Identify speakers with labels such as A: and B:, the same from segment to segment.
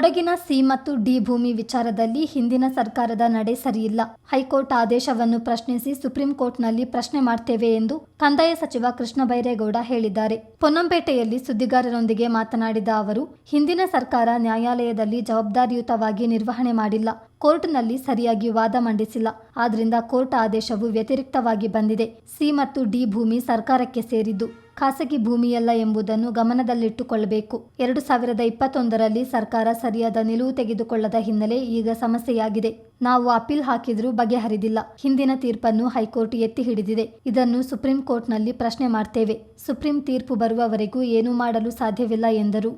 A: ಕೊಡಗಿನ ಸಿ ಮತ್ತು ಡಿ ಭೂಮಿ ವಿಚಾರದಲ್ಲಿ ಹಿಂದಿನ ಸರ್ಕಾರದ ನಡೆ ಸರಿಯಿಲ್ಲ. ಹೈಕೋರ್ಟ್ ಆದೇಶವನ್ನು ಪ್ರಶ್ನಿಸಿ ಸುಪ್ರೀಂ ಕೋರ್ಟ್ನಲ್ಲಿ ಪ್ರಶ್ನೆ ಮಾಡ್ತೇವೆ ಎಂದು ಕಂದಾಯ ಸಚಿವ ಕೃಷ್ಣ ಬೈರೇಗೌಡ ಹೇಳಿದ್ದಾರೆ. ಪೊನ್ನಂಪೇಟೆಯಲ್ಲಿ ಸುದ್ದಿಗಾರರೊಂದಿಗೆ ಮಾತನಾಡಿದ ಅವರು, ಹಿಂದಿನ ಸರ್ಕಾರ ನ್ಯಾಯಾಲಯದಲ್ಲಿ ಜವಾಬ್ದಾರಿಯುತವಾಗಿ ನಿರ್ವಹಣೆ ಮಾಡಿಲ್ಲ. ಕೋರ್ಟ್ನಲ್ಲಿ ಸರಿಯಾಗಿ ವಾದ ಮಂಡಿಸಿಲ್ಲ. ಆದ್ದರಿಂದ ಕೋರ್ಟ್ ಆದೇಶವು ವ್ಯತಿರಿಕ್ತವಾಗಿ ಬಂದಿದೆ. ಸಿ ಮತ್ತು ಡಿ ಭೂಮಿ ಸರ್ಕಾರಕ್ಕೆ ಸೇರಿದ್ದು ಖಾಸಗಿ ಭೂಮಿಯಲ್ಲ ಎಂಬುದನ್ನು ಗಮನದಲ್ಲಿಟ್ಟುಕೊಳ್ಳಬೇಕು. ಎರಡು ಸಾವಿರದ ಇಪ್ಪತ್ತೊಂದರಲ್ಲಿ ಸರ್ಕಾರ ಸರಿಯಾದ ನಿಲುವು ತೆಗೆದುಕೊಳ್ಳದ ಹಿನ್ನೆಲೆ ಈಗ ಸಮಸ್ಯೆಯಾಗಿದೆ. ನಾವು ಅಪೀಲ್ ಹಾಕಿದರೂ ಬಗೆಹರಿದಿಲ್ಲ. ಹಿಂದಿನ ತೀರ್ಪನ್ನು ಹೈಕೋರ್ಟ್ ಎತ್ತಿ ಹಿಡಿದಿದೆ. ಇದನ್ನು ಸುಪ್ರೀಂ ಕೋರ್ಟ್ನಲ್ಲಿ ಪ್ರಶ್ನೆ ಮಾಡ್ತೇವೆ. ಸುಪ್ರೀಂ ತೀರ್ಪು ಬರುವವರೆಗೂ ಏನೂ ಮಾಡಲು ಸಾಧ್ಯವಿಲ್ಲ ಎಂದರು.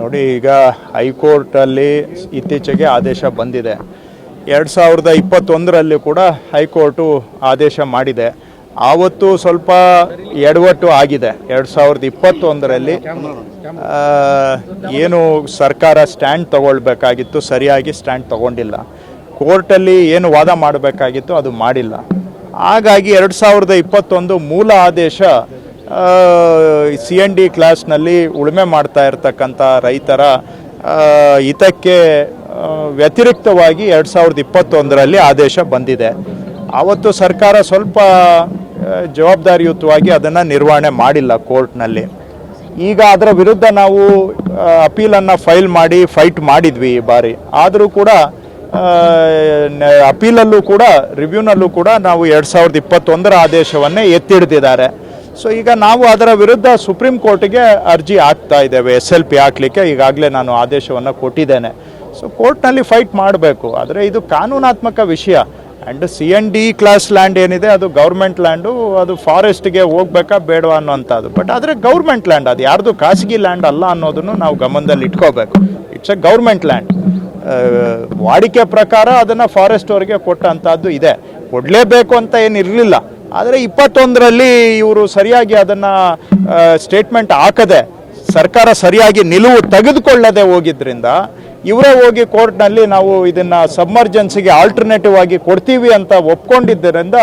B: ನೋಡಿ, ಈಗ ಹೈಕೋರ್ಟಲ್ಲಿ ಇತ್ತೀಚೆಗೆ ಆದೇಶ ಬಂದಿದೆ. ಎರಡು ಸಾವಿರದ ಇಪ್ಪತ್ತೊಂದರಲ್ಲಿ ಕೂಡ ಹೈಕೋರ್ಟು ಆದೇಶ ಮಾಡಿದೆ. ಆವತ್ತು ಸ್ವಲ್ಪ ಎಡವಟ್ಟು ಆಗಿದೆ. ಎರಡು ಸಾವಿರದ ಇಪ್ಪತ್ತೊಂದರಲ್ಲಿ ಏನು ಸರ್ಕಾರ ಸ್ಟ್ಯಾಂಡ್ ತಗೊಳ್ಬೇಕಾಗಿತ್ತು, ಸರಿಯಾಗಿ ಸ್ಟ್ಯಾಂಡ್ ತಗೊಂಡಿಲ್ಲ. ಕೋರ್ಟಲ್ಲಿ ಏನು ವಾದ ಮಾಡಬೇಕಾಗಿತ್ತು, ಅದು ಮಾಡಿಲ್ಲ. ಹಾಗಾಗಿ ಎರಡು ಸಾವಿರದ ಇಪ್ಪತ್ತೊಂದು ಮೂಲ ಆದೇಶ ಸಿ ಎನ್ ಡಿ ಕ್ಲಾಸ್ನಲ್ಲಿ ಉಳುಮೆ ಮಾಡ್ತಾ ಇರತಕ್ಕಂಥ ರೈತರ ಹಿತಕ್ಕೆ ವ್ಯತಿರಿಕ್ತವಾಗಿ ಎರಡು ಸಾವಿರದ ಇಪ್ಪತ್ತೊಂದರಲ್ಲಿ ಆದೇಶ ಬಂದಿದೆ. ಆವತ್ತು ಸರ್ಕಾರ ಸ್ವಲ್ಪ ಜವಾಬ್ದಾರಿಯುತವಾಗಿ ಅದನ್ನು ನಿರ್ವಹಣೆ ಮಾಡಿಲ್ಲ ಕೋರ್ಟ್ನಲ್ಲಿ. ಈಗ ಅದರ ವಿರುದ್ಧ ನಾವು ಅಪೀಲನ್ನು ಫೈಲ್ ಮಾಡಿ, ಫೈಟ್ ಮಾಡಿದ್ವಿ ಈ ಬಾರಿ. ಆದರೂ ಕೂಡ ಅಪೀಲಲ್ಲೂ ಕೂಡ, ರಿವ್ಯೂನಲ್ಲೂ ಕೂಡ ನಾವು ಎರಡು ಸಾವಿರದ ಇಪ್ಪತ್ತೊಂದರ ಆದೇಶವನ್ನೇ ಎತ್ತಿಡ್ದಿದ್ದಾರೆ. ಸೊ ಈಗ ನಾವು ಅದರ ವಿರುದ್ಧ ಸುಪ್ರೀಂ ಕೋರ್ಟಿಗೆ ಅರ್ಜಿ ಹಾಕ್ತಾ ಇದ್ದೇವೆ, ಎಸ್ ಎಲ್ ಪಿ ಹಾಕ್ಲಿಕ್ಕೆ. ಈಗಾಗಲೇ ನಾನು ಆದೇಶವನ್ನು ಕೊಟ್ಟಿದ್ದೇನೆ. ಸೊ ಕೋರ್ಟ್ನಲ್ಲಿ ಫೈಟ್ ಮಾಡಬೇಕು. ಆದರೆ ಇದು ಕಾನೂನಾತ್ಮಕ ವಿಷಯ. And C N D class land ಏನಿದೆ, ಅದು ಗೌರ್ಮೆಂಟ್ ಲ್ಯಾಂಡು ಅದು ಫಾರೆಸ್ಟ್ಗೆ ಹೋಗ್ಬೇಕಾ ಬೇಡವಾ ಅನ್ನೋಂಥದ್ದು ಬಟ್ ಆದರೆ ಗೌರ್ಮೆಂಟ್ ಲ್ಯಾಂಡ್ ಅದು ಯಾರ್ದು ಖಾಸಗಿ ಲ್ಯಾಂಡ್ ಅಲ್ಲ ಅನ್ನೋದನ್ನು ನಾವು ಗಮನದಲ್ಲಿ ಇಟ್ಕೋಬೇಕು. ಇಟ್ಸ್ ಎ ಗೌರ್ಮೆಂಟ್ ಲ್ಯಾಂಡ್ ವಾಡಿಕೆ ಪ್ರಕಾರ ಅದನ್ನು ಫಾರೆಸ್ಟ್ ಅವರಿಗೆ ಕೊಟ್ಟಂಥದ್ದು ಇದೆ. ಕೊಡಲೇಬೇಕು ಅಂತ ಏನು ಇರಲಿಲ್ಲ. ಆದರೆ ಇಪ್ಪತ್ತೊಂದರಲ್ಲಿ ಇವರು ಸರಿಯಾಗಿ ಅದನ್ನು ಸ್ಟೇಟ್ಮೆಂಟ್ ಹಾಕದೆ, ಸರ್ಕಾರ ಸರಿಯಾಗಿ ನಿಲುವು ತೆಗೆದುಕೊಳ್ಳದೆ ಹೋಗಿದ್ರಿಂದ ಇವರೇ ಹೋಗಿ ಕೋರ್ಟ್ನಲ್ಲಿ ನಾವು ಇದನ್ನು ಸಬ್ಮರ್ಜೆನ್ಸಿಗೆ ಆಲ್ಟರ್ನೇಟಿವ್ ಆಗಿ ಕೊಡ್ತೀವಿ ಅಂತ ಒಪ್ಕೊಂಡಿದ್ದರಿಂದ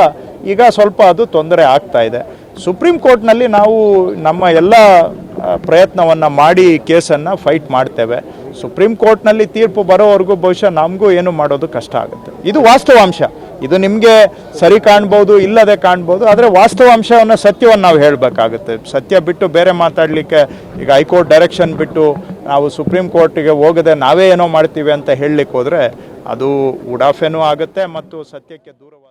B: ಈಗ ಸ್ವಲ್ಪ ಅದು ತೊಂದರೆ ಆಗ್ತಾ ಇದೆ. ಸುಪ್ರೀಂ ಕೋರ್ಟ್ನಲ್ಲಿ ನಾವು ನಮ್ಮ ಎಲ್ಲ ಪ್ರಯತ್ನವನ್ನು ಮಾಡಿ ಕೇಸನ್ನು ಫೈಟ್ ಮಾಡ್ತೇವೆ. ಸುಪ್ರೀಂ ಕೋರ್ಟ್ನಲ್ಲಿ ತೀರ್ಪು ಬರೋವರೆಗೂ ಬಹುಶಃ ನಮಗೂ ಏನು ಮಾಡೋದು ಕಷ್ಟ ಆಗುತ್ತೆ. ಇದು ವಾಸ್ತವಾಂಶ. ಇದು ನಿಮಗೆ ಸರಿ ಕಾಣ್ಬೋದು, ಇಲ್ಲದೆ ಕಾಣ್ಬೋದು, ಆದರೆ ವಾಸ್ತವಾಂಶವನ್ನು ಸತ್ಯವನ್ನು ನಾವು ಹೇಳಬೇಕಾಗುತ್ತೆ. ಸತ್ಯ ಬಿಟ್ಟು ಬೇರೆ ಮಾತಾಡಲಿಕ್ಕೆ ಈಗ ಹೈಕೋರ್ಟ್ ಡೈರೆಕ್ಷನ್ ಬಿಟ್ಟು ನಾವು ಸುಪ್ರೀಂ ಕೋರ್ಟಿಗೆ ಹೋಗದೆ ನಾವೇ ಏನೋ ಮಾಡ್ತೀವಿ ಅಂತ ಹೇಳಲಿಕ್ಕೆ ಹೋದರೆ ಅದು ಉಡಾಫೆನೂ ಆಗುತ್ತೆ ಮತ್ತು ಸತ್ಯಕ್ಕೆ ದೂರವಾದ